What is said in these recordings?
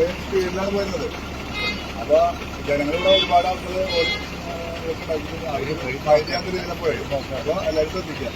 അത്രയും സ്പീഡിലാണ് പോയിരുന്നത്. അപ്പൊ ജനങ്ങളിവിടെ ഒരുപാട് ആൾക്കാർ ഫൈറ്റ് ചെയ്തപ്പോഴേ അപ്പൊ എല്ലാവരും ശ്രദ്ധിക്കുക.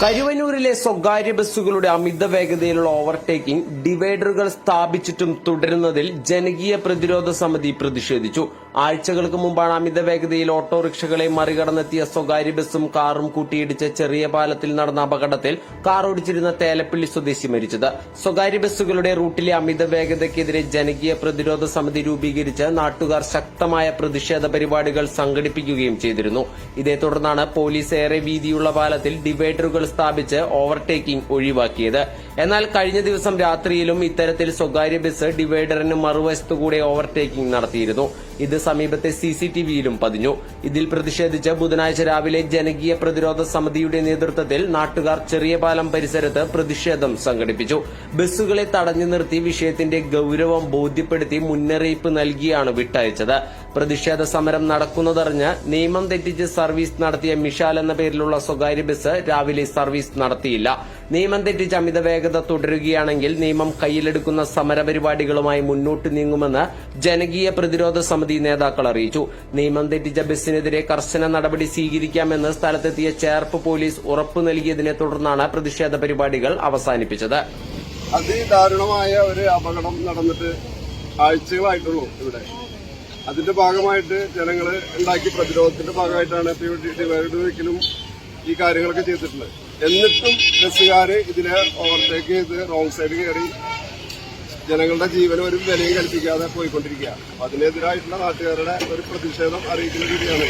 കരുവന്നൂരിലെ സ്വകാര്യ ബസ്സുകളുടെ അമിത വേഗതയിലുള്ള ഓവർടേക്കിംഗ് ഡിവൈഡറുകൾ സ്ഥാപിച്ചിട്ടും തുടരുന്നതിൽ ജനകീയ പ്രതിരോധ സമിതി പ്രതിഷേധിച്ചു. ആഴ്ചകൾക്ക് മുമ്പാണ് അമിത വേഗതയിൽ ഓട്ടോറിക്ഷകളെ മറികടന്നെത്തിയ സ്വകാര്യ ബസ്സും കാറും കൂട്ടിയിടിച്ച ചെറിയ പാലത്തിൽ നടന്ന അപകടത്തിൽ കാർ ഓടിച്ചിരുന്ന തേലപ്പള്ളി സ്വദേശി മരിച്ചത്. സ്വകാര്യ ബസ്സുകളുടെ റൂട്ടിലെ അമിത വേഗതയ്ക്കെതിരെ ജനകീയ പ്രതിരോധ സമിതി രൂപീകരിച്ച് നാട്ടുകാർ ശക്തമായ പ്രതിഷേധ പരിപാടികൾ സംഘടിപ്പിക്കുകയും ചെയ്തിരുന്നു. ഇതേ തുടർന്നാണ് പോലീസ് ഏറെ വീതിയുള്ള പാലത്തിൽ ഡിവൈഡറുകൾ സ്ഥാപിച്ച് ഓവർടേക്കിംഗ് ഒഴിവാക്കിയത്. എന്നാൽ കഴിഞ്ഞ ദിവസം രാത്രിയിലും ഇത്തരത്തിൽ സ്വകാര്യ ബസ് ഡിവൈഡറിന് മറുവശത്തുകൂടെ ഓവർടേക്കിംഗ് നടത്തിയിരുന്നു. ഇത് സമീപത്തെ സിസിടിവിയിലും പതിഞ്ഞു. ഇതിൽ പ്രതിഷേധിച്ച് ബുധനാഴ്ച രാവിലെ ജനകീയ പ്രതിരോധ സമിതിയുടെ നേതൃത്വത്തിൽ നാട്ടുകാർ ചെറിയ പാലം പരിസരത്ത് പ്രതിഷേധം സംഘടിപ്പിച്ചു. ബസ്സുകളെ തടഞ്ഞു നിർത്തി വിഷയത്തിന്റെ ഗൌരവം ബോധ്യപ്പെടുത്തി മുന്നറിയിപ്പ് നൽകിയാണ് വിട്ടയച്ചത്. പ്രതിഷേധ സമരം നടക്കുന്നതറിഞ്ഞ് നിയമം തെറ്റിച്ച് സർവീസ് നടത്തിയ മിഷാൽ എന്ന പേരിലുള്ള സ്വകാര്യ ബസ് രാവിലെ സർവീസ് നടത്തിയില്ല. നിയമം തെറ്റിച്ച് അമിത വേഗത തുടരുകയാണെങ്കിൽ നിയമം കയ്യിലെടുക്കുന്ന സമരപരിപാടികളുമായി മുന്നോട്ട് നീങ്ങുമെന്ന് ജനകീയ പ്രതിരോധ സമിതി നേതാക്കൾ അറിയിച്ചു. നിയമം തെറ്റിച്ച ബസ്സിനെതിരെ കർശന നടപടി സ്വീകരിക്കാമെന്ന് സ്ഥലത്തെത്തിയ ചേർപ്പ് പോലീസ് ഉറപ്പു നൽകിയതിനെ തുടർന്നാണ് പ്രതിഷേധ പരിപാടികൾ അവസാനിപ്പിച്ചത്. അതിദാരുണമായ ഒരു അപകടം നടന്നിട്ട് ആഴ്ചകളായിട്ടുള്ളൂ ഇവിടെ. അതിന്റെ ഭാഗമായിട്ട് ജനങ്ങൾ ഉണ്ടാക്കിയ പ്രതിരോധത്തിന്റെ ഭാഗമായിട്ടാണ് ഇപ്പൊ ഇവിടെ ഡിവൈഡ് വെക്കലും ഈ കാര്യങ്ങളൊക്കെ ചെയ്തിട്ടുള്ളത്. എന്നിട്ടും ബസ്സുകാര് ഇതിനെ ഓവർടേക്ക് ചെയ്ത് റോങ് സൈഡ് കയറി ജനങ്ങളുടെ ജീവന് ഒരു വിലയും കൽപ്പിക്കാതെ പോയിക്കൊണ്ടിരിക്കുക അതിനെതിരായിട്ടുള്ള നാട്ടുകാരുടെ ഒരു പ്രതിഷേധം അറിയിക്കുന്ന രീതിയാണ്.